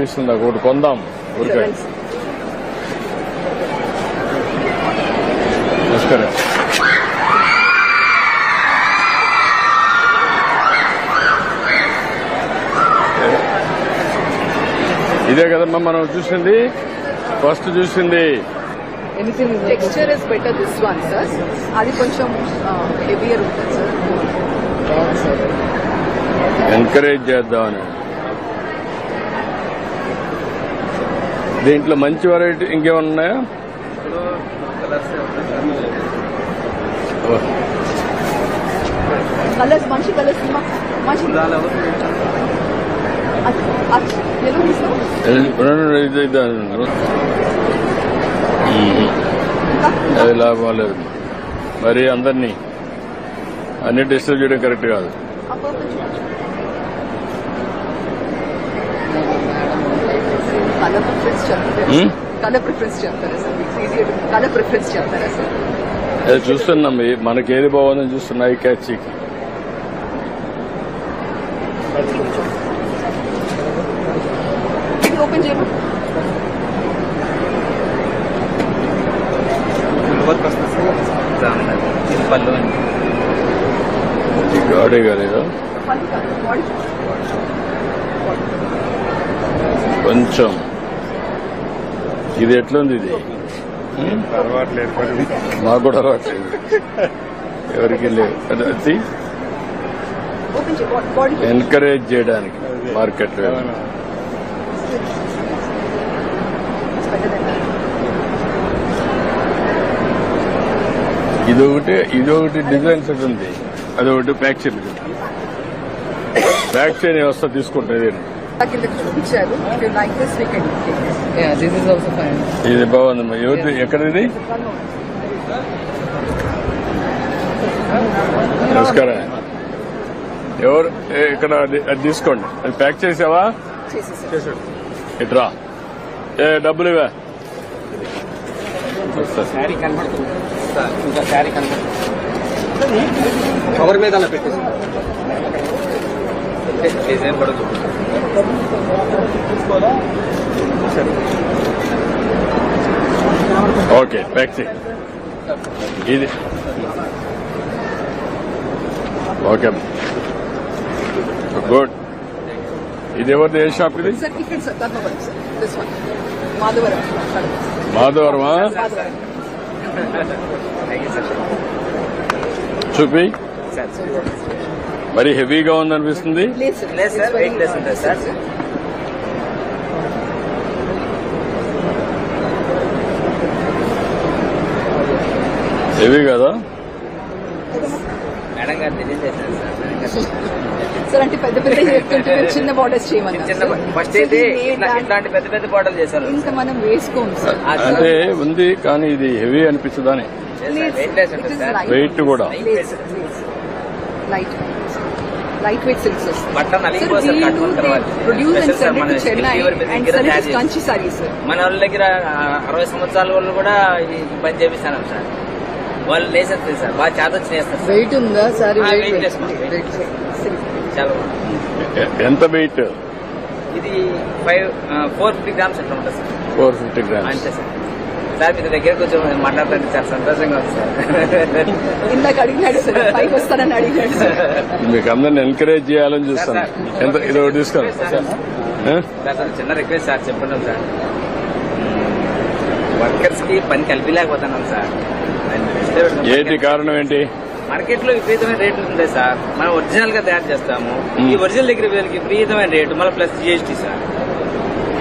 అనిపిస్తుంది నాకు ఒకటి కొందాం. ఊరికే. నమస్కారం. ఇదే కదమ్మా మనం చూసింది? ఫస్ట్ చూసింది. Texture is better this one sir అది కొంచెం హెవియర్ ఉంటుంది సార్ ఎంకరేజ్ చేద్దామని. దీంట్లో మంచి వెరైటీ ఇంకేమన్నా ఉన్నాయా ఓ, కలర్స్ మంచి కలర్స్ మంచి ఎల్లో తీసుకో. ఇది- రెండు- ఇది- ఇది అన్నారు. మ్మ్. అది లాభం లేదు. మరి అందరినీ అన్ని డిస్టర్బ్ చేయడం కరెక్ట్ కాదు. చూస్తున్నాం ఈ- మనకి ఏది బాగుందని చూస్తున్నా ఈ క్యాచ్ ఓపెన్ చేయమా? గాడే కాలేదా కొంచెం. ఇది ఎట్లుంది ఇది? మాకు కూడా అలవాట్లేదు ఎవరికి లేవు. అది- చేయడానికి మార్కెట్ బెటర్ ఇది ఒకటి ఇది ఒకటి డిజైన్ సెట్ ఉంది. అది ఒకటి ప్యాక్ చేయండి ప్యాక్ చేయని వ్యవస్థ తీసుకుంటుంది కింద చూపించారు. Like this we can. ఇది బాగుందమ్మా ఎవరి ఎక్కడిది? నమస్కారం. ఎవరు? ఏ, ఇక్కడ అది- తీసుకోండి. అది ప్యాక్ చేసావా? ఇట్రా. ఏ డబ్బులు ఇవా కవర్ మీద పెట్టేసి. డిజైన్ పడదు ఓకే చేయి. ఇది. ఓకే. గుడ్. ఇది ఎవరిది? ఏ షాప్ ఇది? మాధవరమా మాధవరం చూపి. మరి హెవీగా ఉందనిపిస్తుంది. హెవీ కదా? మేడం గారు సార్ అంటే పెద్ద పెద్ద చెప్తుంటే మీరు చిన్న బార్డర్స్ చేయమన్నారు. చిన్న సార్. ఫస్ట్ సార్, అయితే ఇది ఇట్లా- దాని- ఇట్లాంటి పెద్ద పెద్ద బాటలు చేశారు. ఇంకా మనం వేసుకోము సార్. ఆ సార్, అంటే ఉంది కానీ ఇది హెవీ అనిపించదని. వెయిట్ కూడా. లైట్ లైట్ వెయిట్ సిల్క్స్ వస్తాయి కంచి సారీ సార్ మన వాళ్ళ దగ్గర అరవై సంవత్సరాల వాళ్ళు కూడా పని చేపిస్తాను సార్ వాళ్ళు లేసేది తెలుసు సార్ బాగా చేత చేస్తారు సార్ Weight ఉందా? సారీ. చాలా ఎంత వెయిట్ ఇది ఫైవ్ ఫోర్ ఫిఫ్టీ గ్రామ్స్ అట్లా ఉంటుంది సార్ ఫోర్ ఫిఫ్టీ గ్రామ్స్ అంతే సార్ సార్ మీ దగ్గర కొంచెం మాట్లాడుతుంటే చాలా సంతోషంగా ఉంది సార్. ఇందాక అడిగినాడు సార్ పైకి వస్తానని అడిగాడు సార్. మీకు అందరిని ఎంకరేజ్ చేయాలని చూస్తాను. ఎంత ఇది ఒకటి తీసుకోండి. సార్. చిన్న రిక్వెస్ట్ సార్ చెప్పండి సార్. వర్కర్స్కి పని కలిపిలేకపోతున్నాం సార్. ఏంటి కారణం ఏంటి? మార్కెట్లో విపరీతమైన రేట్లు ఉంటాయి సార్. మనం ఒరిజినల్గా తయారు చేస్తాము. ఈ ఒరిజినల్ దగ్గర వీళ్ళకి విపరీతమైన రేటు మళ్ళీ ప్లస్ జిఎస్టీ సార్.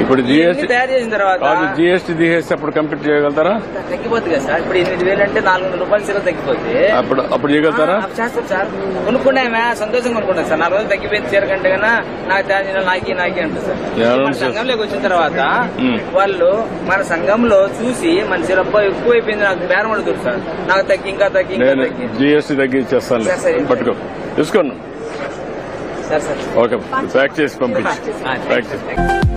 ఇప్పుడు జిఎస్టీ తయారు చేసిన తర్వాత కాదు జిఎస్టీ తీసేసి అప్పుడు కంప్లీట్ చేయగలుగుతారా? తగ్గిపోతుంది కదా సార్. ఇప్పుడు ఎనిమిది వేలు అంటే నాలుగు వందల రూపాయలు సీర తగ్గిపోతే అప్పుడు అప్పుడు చేయగలుగుతారా? చేస్తాం సార్ కొనుక్కున్నామే సంతోషంగా కొనుక్కున్నాం సార్. నాలుగు రోజులు తగ్గిపోయింది చీర కంటే కన్నా నాకు తయారు చేయాలి నాకి నాకి అంటారు సార్. మన? సంఘంలోకి వచ్చిన తర్వాత. వాళ్ళు మన సంఘంలో చూసి మన సిరప్ప ఎక్కువ అయిపోయింది నాకు బేరం అడుగుతారు సార్. నాకు తగ్గి ఇంకా తగ్గి జిఎస్టీ తగ్గించేస్తాను. పట్టుకో. తీసుకోండి సార్ సార్. ఓకే ప్యాక్ చేసి పంపించి. ప్యాక్ చేసి